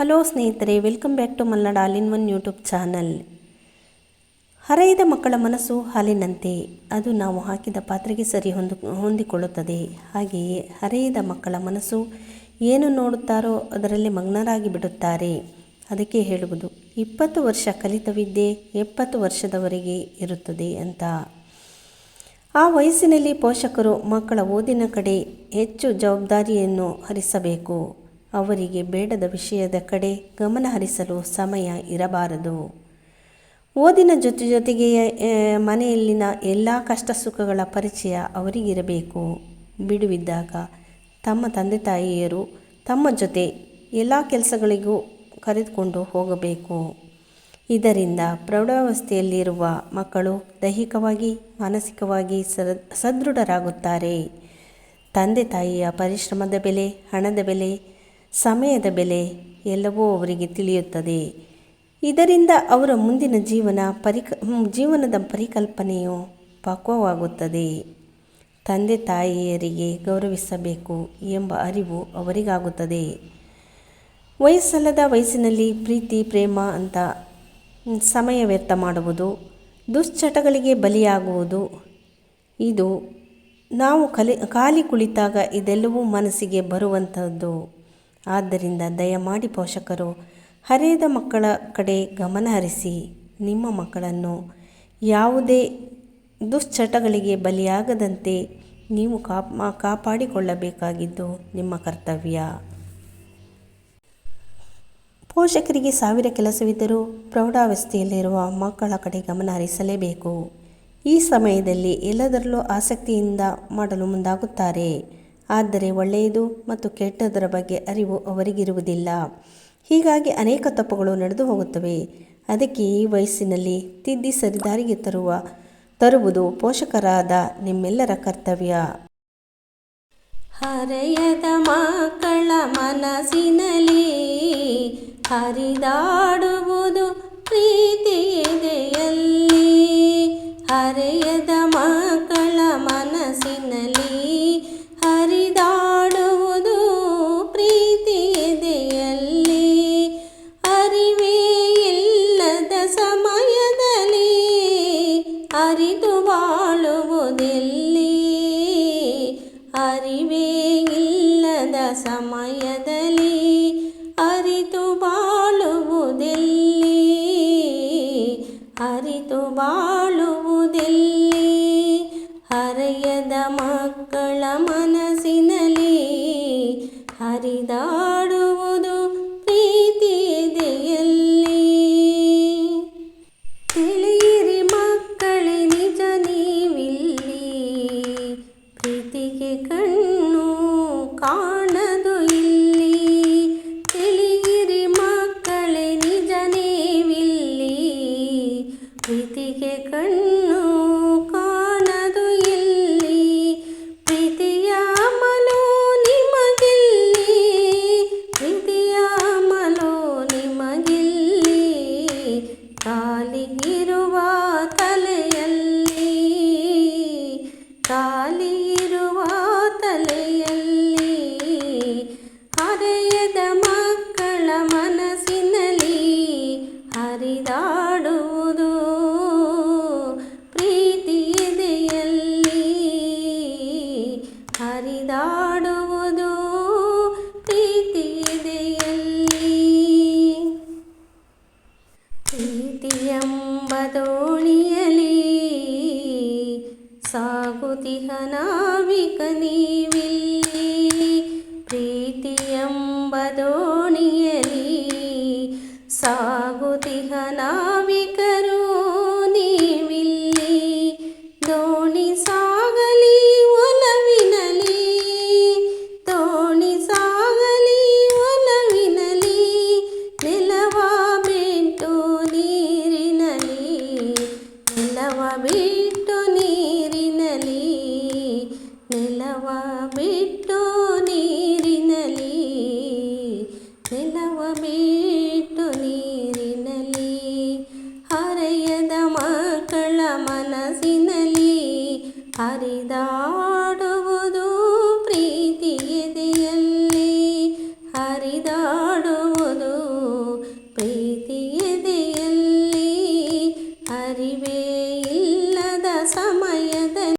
Hello ಸ್ನೇಹಿತರೆ, welcome back to Malnad all in one YouTube channel. ಹರೆಯದ ಮಕ್ಕಳ ಮನಸ್ಸು ಹಾಲಿನಂತೆ, ಅದು ನಾವು ಹಾಕಿದ ಪಾತ್ರೆಗೆ ಸರಿ ಹೊಂದು, ಹೊಂದಿಕೊಳ್ಳುತ್ತದೆ. ಹಾಗೆಯೇ ಹರೆಯದ ಮಕ್ಕಳ ಮನಸ್ಸು ಏನು ನೋಡುತ್ತಾರೋ ಅದರಲ್ಲಿ ಮಗ್ನರಾಗಿ ಬಿಡುತ್ತಾರೆ. ಅದಕ್ಕೆ ಹೇಳುವುದು, ಇಪ್ಪತ್ತು ವರ್ಷ ಕಲಿತ ವಿದ್ಯೆ ಎಪ್ಪತ್ತು ವರ್ಷದವರೆಗೆ ಇರುತ್ತದೆ ಅಂತ. ಆ ವಯಸ್ಸಿನಲ್ಲಿ ಪೋಷಕರು ಮಕ್ಕಳ ಓದಿನ ಕಡೆ ಹೆಚ್ಚು ಜವಾಬ್ದಾರಿಯನ್ನು ಹರಿಸಬೇಕು. ಅವರಿಗೆ ಬೇಡದ ವಿಷಯದ ಕಡೆ ಗಮನ ಹರಿಸಲು ಸಮಯ ಇರಬಾರದು. ಓದಿನ ಜೊತೆ ಜೊತೆಗೆ ಮನೆಯಲ್ಲಿನ ಎಲ್ಲ ಕಷ್ಟ ಸುಖಗಳ ಪರಿಚಯ ಅವರಿಗಿರಬೇಕು. ಬಿಡುವಿದ್ದಾಗ ತಮ್ಮ ತಂದೆ ತಾಯಿಯರು ತಮ್ಮ ಜೊತೆ ಎಲ್ಲ ಕೆಲಸಗಳಿಗೂ ಕರೆದುಕೊಂಡು ಹೋಗಬೇಕು. ಇದರಿಂದ ಪ್ರೌಢಾವಸ್ಥೆಯಲ್ಲಿರುವ ಮಕ್ಕಳು ದೈಹಿಕವಾಗಿ, ಮಾನಸಿಕವಾಗಿ ಸದ, ಸದೃಢರಾಗುತ್ತಾರೆ. ತಂದೆ ತಾಯಿಯ ಪರಿಶ್ರಮದ ಬೆಲೆ, ಹಣದ ಬೆಲೆ ಸಮಯದ ಬೆಲೆ ಎಲ್ಲವೂ ಅವರಿಗೆ ತಿಳಿಯುತ್ತದೆ. ಇದರಿಂದ ಅವರ ಮುಂದಿನ ಜೀವನ ಪರಿಕ ಜೀವನದ ಪರಿಕಲ್ಪನೆಯು ಪಕ್ವವಾಗುತ್ತದೆ ತಂದೆ ತಾಯಿಯರಿಗೆ ಗೌರವಿಸಬೇಕು ಎಂಬ ಅರಿವು ಅವರಿಗಾಗುತ್ತದೆ. ವಯಸ್ಸಲ್ಲದ ವಯಸ್ಸಿನಲ್ಲಿ ಪ್ರೀತಿ, ಪ್ರೇಮ ಅಂತ ಸಮಯ ವ್ಯರ್ಥ ಮಾಡುವುದು, ದುಶ್ಚಟಗಳಿಗೆ ಬಲಿಯಾಗುವುದು, ಇದು ನಾವು ಕಲಿ, ಖಾಲಿ ಕುಳಿತಾಗ ಇದೆಲ್ಲವೂ ಮನಸ್ಸಿಗೆ ಬರುವಂಥದ್ದು. ಆದ್ದರಿಂದ ದಯಮಾಡಿ ಪೋಷಕರು, ಹರಿಯದ ಮಕ್ಕಳ ಕಡೆ ಗಮನಹರಿಸಿ ನಿಮ್ಮ ಮಕ್ಕಳನ್ನು ಯಾವುದೇ ದುಶ್ಚಟಗಳಿಗೆ ಬಲಿಯಾಗದಂತೆ ನೀವು ಕಾಪ ಕಾಪಾಡಿಕೊಳ್ಳಬೇಕಾಗಿದ್ದು ನಿಮ್ಮ ಕರ್ತವ್ಯ. ಪೋಷಕರಿಗೆ ಸಾವಿರ ಕೆಲಸವಿದ್ದರೂ ಪ್ರೌಢಾವಸ್ಥೆಯಲ್ಲಿರುವ ಮಕ್ಕಳ ಕಡೆ ಗಮನ ಹರಿಸಲೇಬೇಕು. ಈ ಸಮಯದಲ್ಲಿ ಎಲ್ಲದರಲ್ಲೂ ಆಸಕ್ತಿಯಿಂದ ಮಾಡಲು ಮುಂದಾಗುತ್ತಾರೆ. ಆದರೆ ಒಳ್ಳೆಯದು ಮತ್ತು ಕೆಟ್ಟದರ ಬಗ್ಗೆ ಅರಿವು ಅವರಿಗಿರುವುದಿಲ್ಲ. ಹೀಗಾಗಿ ಅನೇಕ ತಪ್ಪುಗಳು ನಡೆದು ಹೋಗುತ್ತವೆ. ಅದಕ್ಕೆ ಈ ವಯಸ್ಸಿನಲ್ಲಿ ತಿದ್ದಿ ಸರಿದಾರಿಗೆ ತರುವ, ತರುವುದು ಪೋಷಕರಾದ ನಿಮ್ಮೆಲ್ಲರ ಕರ್ತವ್ಯ. ಹರೆಯದ ಮಕ್ಕಳ ಮನಸ್ಸಿನಲ್ಲಿ ಹರಿದಾಡುವುದು ಪ್ರೀತಿ ಎದೆಯಲ್ಲಿ ಹರೆಯದ ಮಕ್ಕಳ ಮನಸ್ಸಿನಲ್ಲಿ ಹರಿದಾಡುವುದು ಪ್ರೀತಿ ಎದೆಯಲ್ಲಿ ಅರಿವೇ ಇಲ್ಲದ ಸಮಯದಲ್ಲಿ ಅರಿತು ಬಾಳುವುದೆಲ್ಲಿ. ಅರಿವೇ ಇಲ್ಲದ ಸಮಯದಲ್ಲಿ ಅರಿತು ಬಾಳುವುದೆಲ್ಲಿ. ಮಕ್ಕಳ ಮನಸ್ಸಿನಲ್ಲಿ ಹರಿದಾಡುವುದು ನೆಲವ ಬಿಟ್ಟು ನೀರಿನಲಿ ನೆಲವ ಬಿಟ್ಟು ನೀರಿನಲಿ ಹರೆಯದ ಮಕ್ಕಳ ಮನಸ್ಸಿನಲ್ಲಿ ಹರಿದಾಡುವುದು